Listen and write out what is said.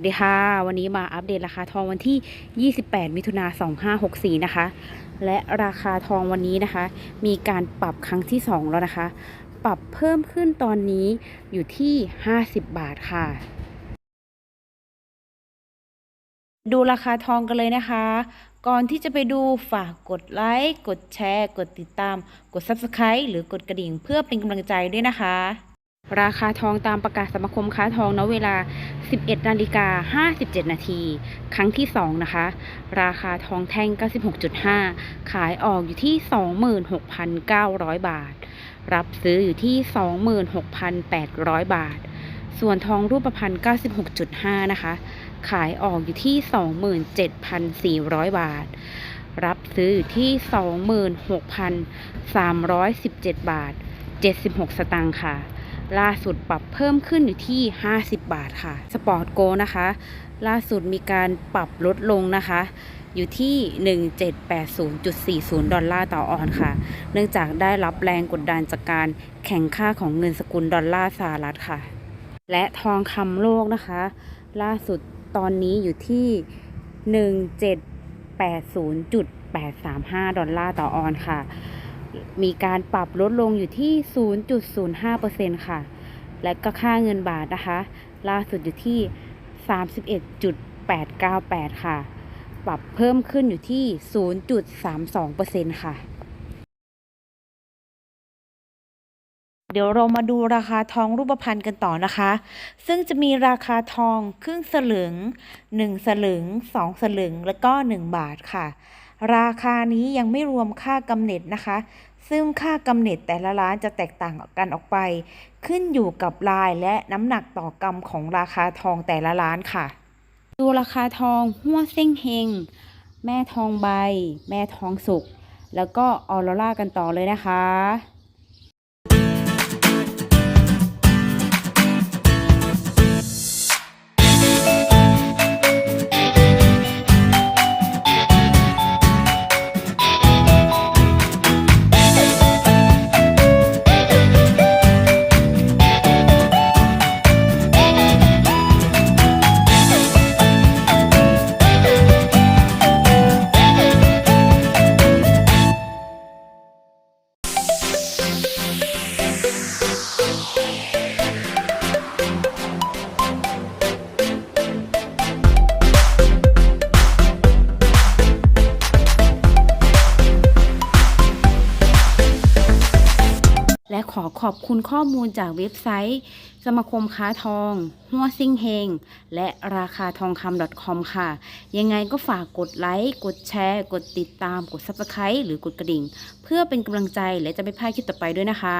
สวัสดีค่ะ วันนี้มาอัปเดตราคาทองวันที่ 28 มิถุนา2564 นะคะ และราคาทองวันนี้นะคะ มีการปรับครั้งที่ 2 แล้วนะคะ ปรับเพิ่มขึ้นตอนนี้อยู่ที่ 50 บาทค่ะ ดูราคาทองกันเลยนะคะ ก่อนที่จะไปดูฝากกดไลค์ กดแชร์ กดติดตาม กด Subscribe หรือกดกระดิ่งเพื่อเป็นกำลังใจด้วยนะคะ ราคาทองตามประกาศสมาคมค้าทองณเวลา 11นาฬิกา57 นาที ครั้งที่ 2 นะคะ ราคาทองแท่ง 96.5 ขายออกอยู่ที่ 26,900 บาท รับซื้ออยู่ที่ 26,800 บาท ส่วนทองรูปพรรณ96.5 นะคะ ขายออกอยู่ที่ 27,400 บาท รับซื้ออยู่ที่ 26,317 บาท 76 สตางค์ค่ะ ล่าสุดปรับเพิ่มขึ้นอยู่ที่ 50 บาทค่ะสปอร์ตโกนะคะ ล่าสุดมีการปรับลดลงนะคะอยู่ที่ 1780.40 ดอลลาร์ต่อออนค่ะ เนื่องจากได้รับแรงกดดันจากการแข่งค่าของเงินสกุลดอลลาร์สหรัฐค่ะ และทองคำโลกนะคะ ล่าสุดตอนนี้อยู่ที่ 1780.835 ดอลลาร์ต่อออนค่ะ มีการปรับลดลงอยู่ที่ 0.05%ค่ะ และก็ค่าเงินบาทนะคะ ล่าสุดอยู่ที่ 31.898 ค่ะ ปรับเพิ่มขึ้นอยู่ที่ 0.32%ค่ะ เดี๋ยวเรามาดูราคาทองรูปพรรณกันต่อนะคะ ซึ่งจะมีราคาทองครึ่งสลึง 1 สลึง 2 สลึง แล้วก็ 1 บาทค่ะ ราคานี้ยังไม่รวมค่ากำเนิดนะคะ ซึ่งค่ากำเนิดแต่ละร้านจะแตกต่างกันออกไป ขึ้นอยู่กับลายและน้ำหนักต่อกรัมของราคาทองแต่ละร้านค่ะ ดูราคาทองหัวเส้งเฮง แม่ทองใบ แม่ทองสุก แล้วก็ออโรรากันต่อเลยนะคะ และขอขอบคุณข้อมูลจากเว็บไซต์ สมาคมค้าทอง หัวซิ่งเฮง และราคาทองคำ .com ค่ะ ยังไงก็ฝากกดไลค์ กดแชร์ กดติดตาม กด Subscribe หรือกดกระดิ่ง เพื่อเป็นกำลังใจและจะไม่พลาดคลิปต่อไปด้วยนะคะ